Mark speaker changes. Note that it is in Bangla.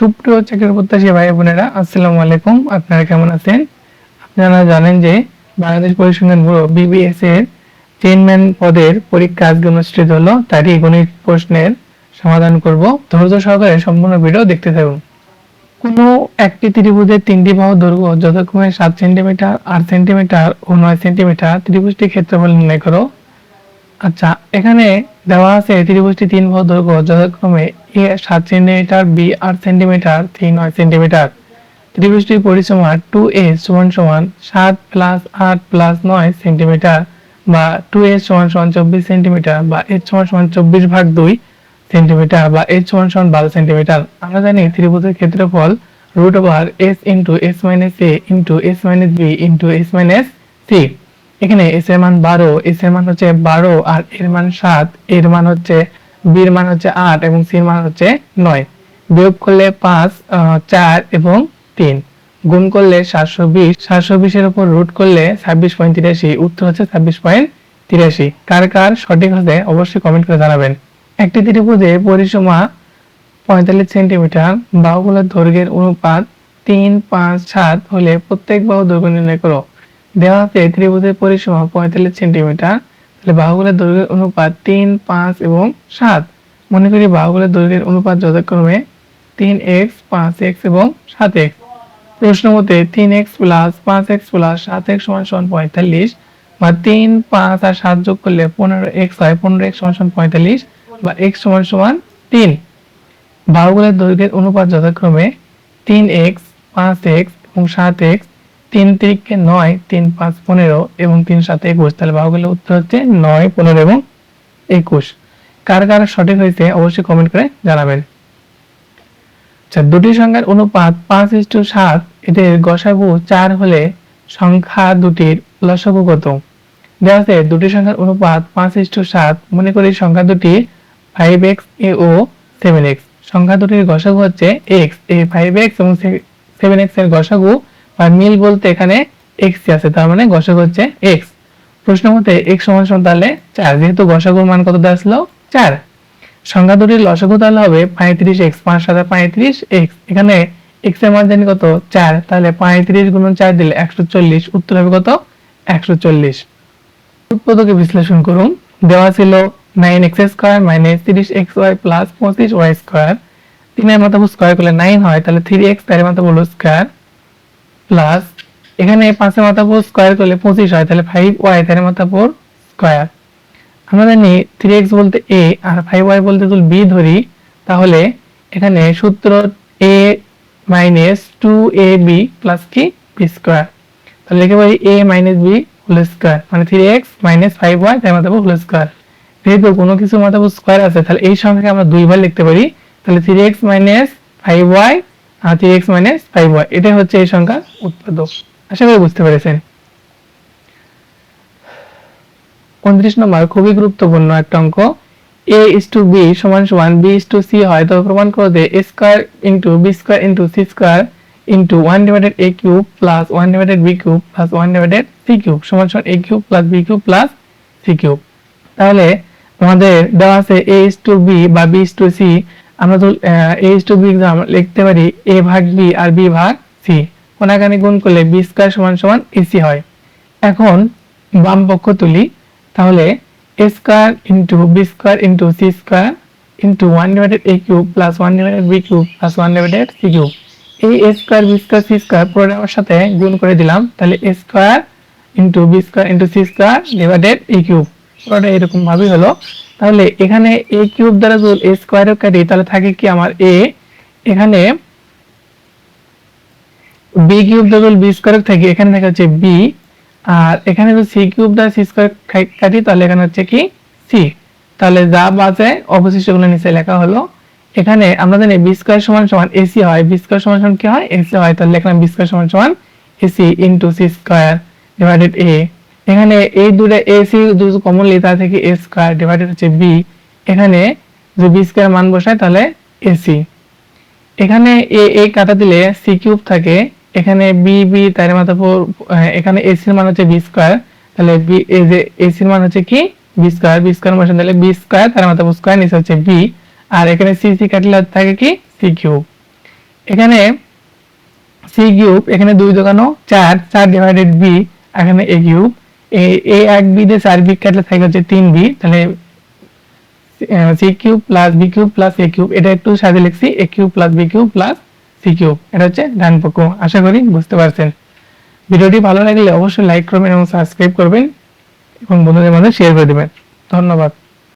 Speaker 1: সুপ্রিয় চাকরির প্রত্যাশী ভাই বোনেরা, আসসালামু আলাইকুম। আপনারা কেমন আছেন? আপনারা জানেন যে বাংলাদেশ পরিসংখ্যান ব্যুরো বিবিএস এর চেয়ারম্যান পদের পরীক্ষা আজকে অনুষ্ঠিত হলো, তারই গণিত প্রশ্নের সমাধান করব। ধৈর্য সহকারে সম্পূর্ণ ভিডিও দেখতে থাকুন। কোনো একটি ত্রিভুজের তিনটি বাহু দৈর্ঘ্য যথাক্রমে সাত সেন্টিমিটার, আট সেন্টিমিটার ও নয় সেন্টিমিটার ত্রিভুজটির ক্ষেত্রফল নির্ণয় করো। আচ্ছা এখানে দেওয়া আছে ত্রিভুজটি তিন বাহু দৈর্ঘ্য যথাক্রমে এ সাত সেন্টিমিটার বি আট সেন্টিমিটার সি নয় সেন্টিমিটার ত্রিভুজটির পরিসীমা টু এ সমান সমান সাত প্লাস আট প্লাস নয় সেন্টিমিটার বা টু এ সমান সমান চব্বিশ সেন্টিমিটার বা এর সমান সমান চব্বিশ ভাগ দুই সেন্টিমিটার বা এর সমান সমান বারো সেন্টিমিটার আমরা জানি ত্রিভুজের ক্ষেত্রফল root over S into S minus A into S minus B into S minus C এখানে এস এর মান বারো এস এর মান হচ্ছে বারো আর এর মান সাত, এর মান হচ্ছে বি মান হচ্ছে আট এবং সি এর মান হচ্ছে নয়। বিয়োগ করলে পাঁচ চার এবং তিন। গুণ করলে সাতশো বিশ। সাতশো বিশের উপর রুট করলে ছাব্বিশ পয়েন্ট তিরাশি। উত্তর হচ্ছে ছাব্বিশ পয়েন্ট তিরাশি। কার কার সঠিক হচ্ছে অবশ্যই কমেন্ট করে জানাবেন। একটি ত্রিভুজে পরিসীমা পঁয়তাল্লিশ সেন্টিমিটার। বাহুগুলোর দৈর্ঘ্যের অনুপাত তিন, পাঁচ, সাত হলে প্রত্যেক বাহু দৈর্ঘ্য নির্ণয় করো। দেওয়া আছে ত্রিভুজের পরিসীমা পঁয়তাল্লিশ সেন্টিমিটার। তাহলে বাহুগুলোর দৈর্ঘ্যের অনুপাত তিন, পাঁচ এবং সাত। মনে করি বাহুগুলোর দৈর্ঘ্যের অনুপাত যথাক্রমে তিন এক্স, পাঁচ এক্স এবং সাত এক্স। প্রশ্ন মতে তিন এক্স প্লাস পাঁচ এক্স প্লাস সাত এক্স সমান সমান পঁয়তাল্লিশ বা তিন, পাঁচ আর সাত যোগ করলে পনেরো এক্স হয়, পনেরো এক্স সমান সমান পঁয়তাল্লিশ বা এক্স সমান সমান তিন। বাহুগুলোর দৈর্ঘ্যের অনুপাত যথাক্রমে তিন এক্স, পাঁচ এক্স এবং সাত এক্স তিন তিরিখকে নয়, তিন পাঁচ পনেরো এবং তিন সাত একুশ। তাহলে বাহুগুলোর উত্তর হচ্ছে নয়, পনেরো এবং একুশ। কার কার সঠিক হয়েছে অবশ্যই কমেন্ট করে জানাবেন। আচ্ছা দুটি সংখ্যার অনুপাত পাঁচ ইস্টু সাত, এদের গসাগু চার হলে সংখ্যা দুটির লসাগু কত? দেওয়া আছে দুটি সংখ্যার অনুপাত পাঁচ ইস্টু সাত, মনে করি সংখ্যা দুটি ফাইভ এক্স এ ও সেভেন এক্স সংখ্যা দুটির গসাগু হচ্ছে এক্স এ ফাইভ এক্স এবং সেভেন এক্সের গসাগু বা মিল বলতে এখানে এক্স আছে, তার মানে গসাগু হচ্ছে এক্স প্রশ্ন মতে এক্স সমান সমান তাহলে চার, যেহেতু গসাগুর মান কত ছিল চার। সংখ্যা দুটির লসাগু তাহলে হবে পঁয়ত্রিশ এক্স পাঁচ সাথে পঁয়ত্রিশ এক্স এখানে এক্সের মান জানি কত? চার। তাহলে পঁয়ত্রিশ গুণন চার দিলে একশো চল্লিশ, উত্তর হবে কত? একশো চল্লিশ। উৎপাদকে বিশ্লেষণ করুন। দেওয়া ছিল নাইন এক্স স্কোয়ার মাইনাস তিরিশ এক্স ওয়াই প্লাস পঁচিশ ওয়াই স্কোয়ার। তিনের মাথা স্কোয়ার করলে নাইন হয়, তাহলে থ্রি এক্স চারের মাথা বলো স্কোয়ার প্লাস এখানে পাঁচের মাথা ফোর স্কোয়ার করলে পঁচিশ হয়, তাহলে ফাইভ ওয়াই চারের মাথা ফোর স্কোয়ার আমরা জানি থ্রি এক্স বলতে এ আর ফাইভ ওয়াই বলতে যদি বি ধরি, তাহলে এখানে সূত্র A minus two A B plus কি? বি স্কোয়ার তাহলে লিখে পারি A minus B whole square মানে three X minus five Y তাই মাথাবো হোল স্কোয়ার যেহেতু কোনো কিছু মাথাবো স্কোয়ার আছে, তাহলে এই সংখ্যাকে আমরা দুইবার লিখতে পারি, তাহলে three X minus five Y three X minus five Y এটাই হচ্ছে এই সংখ্যার উৎপাদক। আশা করি বুঝতে পেরেছেন। উনত্রিশ নম্বর, খুবই গুরুত্বপূর্ণ একটা অঙ্ক। এ ইস টু বি সমান সমান বি ইস টু সি হয় তবে প্রমাণ করো যে A square into B square into C square into one divided A cube plus one divided B cube plus one divided C cube সমান সমান A cube plus B cube plus C cube তাহলে আমাদের দেওয়া আছে এ ইস টু বি বা বি ইস টু সি আমরা তো এ ইস টু বি লিখতে পারি এ ভাগ বি আর বি ভাগ সি কোনাকানি গুণ করলে বি স্কোয়ার সমান সমান এসি হয়। এখন বাম পক্ষ তুলি, তাহলে A square into B square into C square into one divided A cube plus one divided B cube plus one divided C cube এই A square B square C square পুরোটা আমার সাথে গুণ করে দিলাম, তাহলে A square into B square into C square divided A cube পুরোটা এরকম ভাবেই হলো। তাহলে এখানে এ কিউব দ্বারা যদি এ স্কোয়ারও কাটি, তাহলে থাকে কি আমার এ এখানে বি কিউব দ্বারা বি স্কোয়ার থাকে, এখানে দেখা যাচ্ছে বি আর এখানে যদি সি কিউব দ্বারা সি স্কোয়ার কাটি, তাহলে এখানে হচ্ছে কি সি তাহলে যা বাজে অবশিষ্টগুলো নিচে লেখা হলো। এখানে আমরা জানি বি স্কোয়ার সমান সমান এসি হয়। বি স্কোয়ার সমান সমান কি হয়? এসি হয়। তাহলে এখানে বি স্কোয়ার সমান সমান AC into C square divided A এখানে এই দুটো এসি দুটো কমন লি তা থেকে এ স্কোয়ার ডিভাইডেড হচ্ছে বি এখানে যদি বি স্কোয়ার মান বসায় তাহলে এসি এখানে এ এ কাটা দিলে সি কিউব থাকে। এখানে বি বি তার মাথা পর এখানে এসির মান হচ্ছে বি স্কোয়ার তাহলে বি এই যে এসির মান হচ্ছে কি? বি স্কোয়ার বি স্কোয়ার বসান তাহলে বি স্কোয়ার তার মাথা স্কোয়ার নিচে হচ্ছে বি আর এখানে সি সি কাটলে থাকে কি? সি কিউব এখানে সি কিউব এখানে দুই দোকানো চার চার ডিভাইডেড বি এখানে এ কিউব এ এক বিদে চার বি কাটলে থাকে হচ্ছে তিন বি তাহলে C cube plus B cube plus A cube এটা একটু সাজে লিখছি A cube plus B cube plus C cube এটা হচ্ছে ডান পক্ষ, আশা করি বুঝতে পারছেন। ভিডিওটি ভালো লাগলে অবশ্যই লাইক করবেন এবং সাবস্ক্রাইব করবেন এবং বন্ধুদের মাঝে শেয়ার করে দেবেন। ধন্যবাদ।